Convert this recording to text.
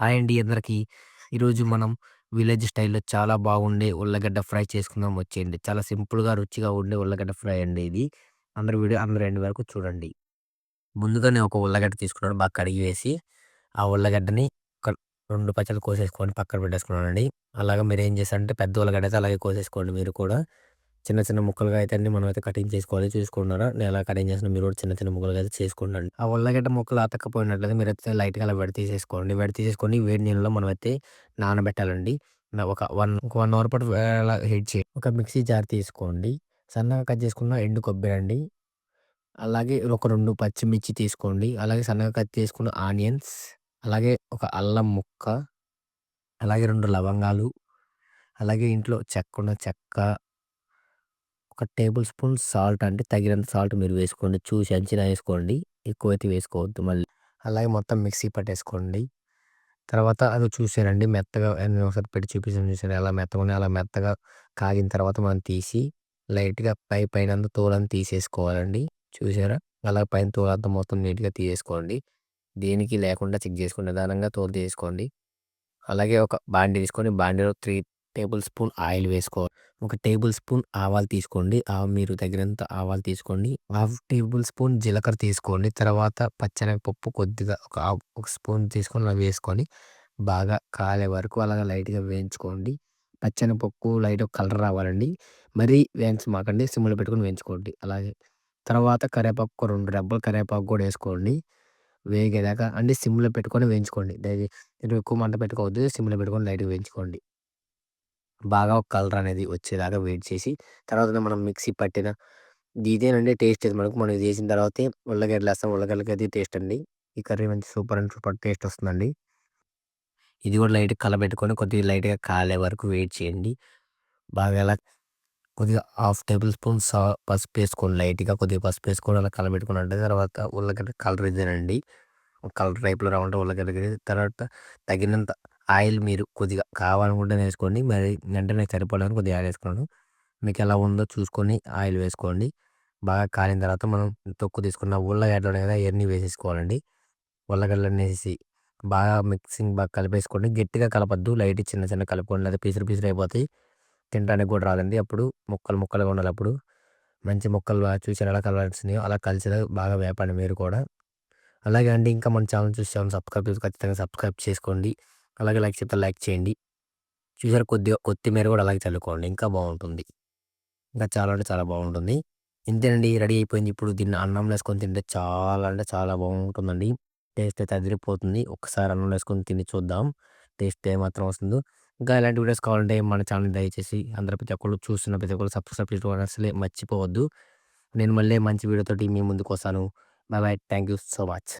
Hi అండి అందరికీ ఈరోజు మనం విలేజ్ స్టైల్‌లో చాలా బాగుండే ఉల్లగడ్డ ఫ్రై చేసుకుందాం వచ్చేయండి. చాలా సింపుల్‌గా, రుచిగా ఉండే ఉల్లగడ్డ ఫ్రై అండి ఇది. అందరూ వీడియో అందరూ ఎండ్ వరకు చూడండి. ముందుగానే ఒక ఉల్లగడ్డ తీసుకున్నాను. బాగా కడిగి వేసి, ఆ ఉల్లగడ్డని ఒక రెండు పచ్చలు కోసేసుకొని పక్కన పెట్టేసుకున్నానండి. అలాగా ఏం చేస్తారంటే పెద్ద ఉల్లగడ్డ అయితే అలాగే కోసేసుకోండి మీరు కూడా. చిన్న చిన్న ముక్కలుగా అయితే అన్ని మనమైతే కటింగ్ చేసుకోవాలి చూసుకున్నారా? నేను ఎలా కటింగ్ చేసిన మీరు కూడా చిన్న చిన్న ముక్కలుగా అయితే చేసుకోండి. ఆ ఉల్లగడ్డ ముక్కలు అతక్కపోయినట్లయితే అయితే లైట్‌గా అలా వెడ తీసేసుకోండి. వెడ తీసేసుకొని వేడి నీళ్ళలో మనమైతే నానబెట్టాలండి. ఒక వన్ ఒక వన్ అవర్ పాటు అలా హీట్ చేయండి. ఒక మిక్సీ జార్ తీసుకోండి. సన్నగా కట్ చేసుకున్న ఎండు కొబ్బరి అండి. అలాగే ఒక రెండు పచ్చిమిర్చి తీసుకోండి. అలాగే సన్నగా కట్ చేసుకున్న ఆనియన్స్, అలాగే ఒక అల్లం ముక్క, అలాగే రెండు లవంగాలు, అలాగే ఇంట్లో చెక్క ఉన్న చెక్క, ఒక టేబుల్ స్పూన్ సాల్ట్ అంటే తగినంత సాల్ట్ మీరు వేసుకోండి. చూసి అంచనా వేసుకోండి. ఎక్కువైతే వేసుకోవద్దు మళ్ళీ. అలాగే మొత్తం మిక్సీ పట్టేసుకోండి. తర్వాత అది చూసారండి మెత్తగా నేను ఒకసారి పెట్టి చూపిస్తాను చూసారు ఎలా మెత్తగా ఉన్నాయో అలా మెత్తగా కాగిన తర్వాత మనం తీసి లైట్‌గా పై పైనంతా తోలని తీసేసుకోవాలండి. చూసారా? అలా పైన తోలంతా మొత్తం నీట్‌గా తీసేసుకోండి. దేనికి లేకుండా చెక్ చేసుకోండి నిదానంగా తోలు తీసేసుకోండి. అలాగే ఒక బాండీ తీసుకొని బాండీలో త్రీ టేబుల్ స్పూన్ ఆయిల్ వేసుకోవాలి. ఒక టేబుల్ స్పూన్ ఆవాలు తీసుకోండి. ఆవ మీరు తగినంత ఆవాలు తీసుకోండి. హాఫ్ టేబుల్ స్పూన్ జీలకర్ర తీసుకోండి. తర్వాత పచ్చెనగపప్పు కొద్దిగా ఒక హాఫ్ ఒక స్పూన్ తీసుకొని అలా వేసుకొని బాగా కాలే వరకు అలాగా లైట్‌గా వేయించుకోండి. పచ్చెనగపప్పు లైట్ కలర్ రావాలండి. మరీ వేయించమాకండి. సిమ్‌లో పెట్టుకొని వేయించుకోండి. అలాగే తర్వాత కరివేపాకు రెండు డబ్బులు కరివేపాకు కూడా వేసుకోండి. వేగేదాకా అంటే సిమ్‌లో పెట్టుకొని వేయించుకోండి. ఎక్కువ మంట పెట్టుకోవద్దు. సిమ్‌లో పెట్టుకొని లైట్‌గా వేయించుకోండి. బాగా ఒక కలర్ అనేది వచ్చేలాగా వెయిట్ చేసి తర్వాత మనం మిక్సీ పట్టిన ఇదేనండి టేస్ట్ మనకు మనం ఇది చేసిన తర్వాతే ఉల్లగడ్డలు వేస్తాం. ఉల్లగడ్డలకి అది టేస్ట్ అండి. ఈ కర్రీ మంచి సూపర్ అండ్ సూపర్ టేస్ట్ వస్తుందండి. ఇది కూడా లైట్‌గా కలబెట్టుకొని కొద్దిగా లైట్‌గా కాలే వరకు వెయిట్ చేయండి. బాగా అలా కొద్దిగా హాఫ్ టేబుల్ స్పూన్ సా పసుపు వేసుకోండి లైట్‌గా కొద్దిగా పసుపు వేసుకొని అలా కలబెట్టుకున్నట్టు తర్వాత ఉల్లగడ్డ కలర్ ఇదేనండి. కలర్ టైప్‌లో రావాలంటే ఉల్లగడ్డ తర్వాత తగినంత ఆయిల్ మీరు కొద్దిగా కావాలనుకుంటే వేసుకోండి. మరి వెంటనే సరిపోవడానికి కొద్దిగా ఆయిల్ వేసుకున్నాను. మీకు ఎలా ఉందో చూసుకొని ఆయిల్ వేసుకోండి. బాగా కాలిన తర్వాత మనం తొక్కు తీసుకున్న ఉల్లగడ్డలు ఉన్నాయి కదా ఇవన్నీ వేసేసుకోవాలండి. ఉల్లగడ్డలన్నీ వేసేసి బాగా మిక్సింగ్ బాగా కలిపేసుకోండి. గట్టిగా కలపొద్దు. లైట్ చిన్న చిన్న కలుపుకోండి. లేదా పీసులు పీసులు అయిపోతాయి. తినడానికి కూడా రాదండి. అప్పుడు ముక్కలు ముక్కలుగా ఉండాలి అప్పుడు. మంచి ముక్కలు బాగా చూసారా ఎలా కలవాల్సినాయో అలా కలిసేలాగా బాగా వేపండి మీరు కూడా. అలాగే అండి ఇంకా మన ఛానల్ చూసి సబ్స్క్రైబ్ చేసి ఖచ్చితంగా సబ్స్క్రైబ్ చేసుకోండి. అలాగే లైక్ చెప్తే లైక్ చేయండి. చూసారు కొద్దిగా కొత్తిమీర కూడా అలాగే చల్లుకోండి. ఇంకా బాగుంటుంది. ఇంకా చాలా అంటే చాలా బాగుంటుంది. ఇంతేనండి రెడీ అయిపోయింది. ఇప్పుడు దీన్ని అన్నం వేసుకొని తింటే చాలా అంటే చాలా బాగుంటుందండి. టేస్ట్ అయితే అదిరిపోతుంది. ఒకసారి అన్నం వేసుకొని తిని చూద్దాం. టేస్ట్ ఏమాత్రం వస్తుందో. ఇంకా ఇలాంటి వీడియోస్ కావాలంటే మన ఛానల్ దయచేసి అందరూ ప్రతి ఒక్కరు చూస్తున్న ప్రతి ఒక్కరు సబ్స్క్రైబ్ చేసుకోవడం అసలే మర్చిపోవద్దు. నేను మళ్ళీ మంచి వీడియోతోటి మీ ముందుకు వస్తాను. Bye bye thank you so much.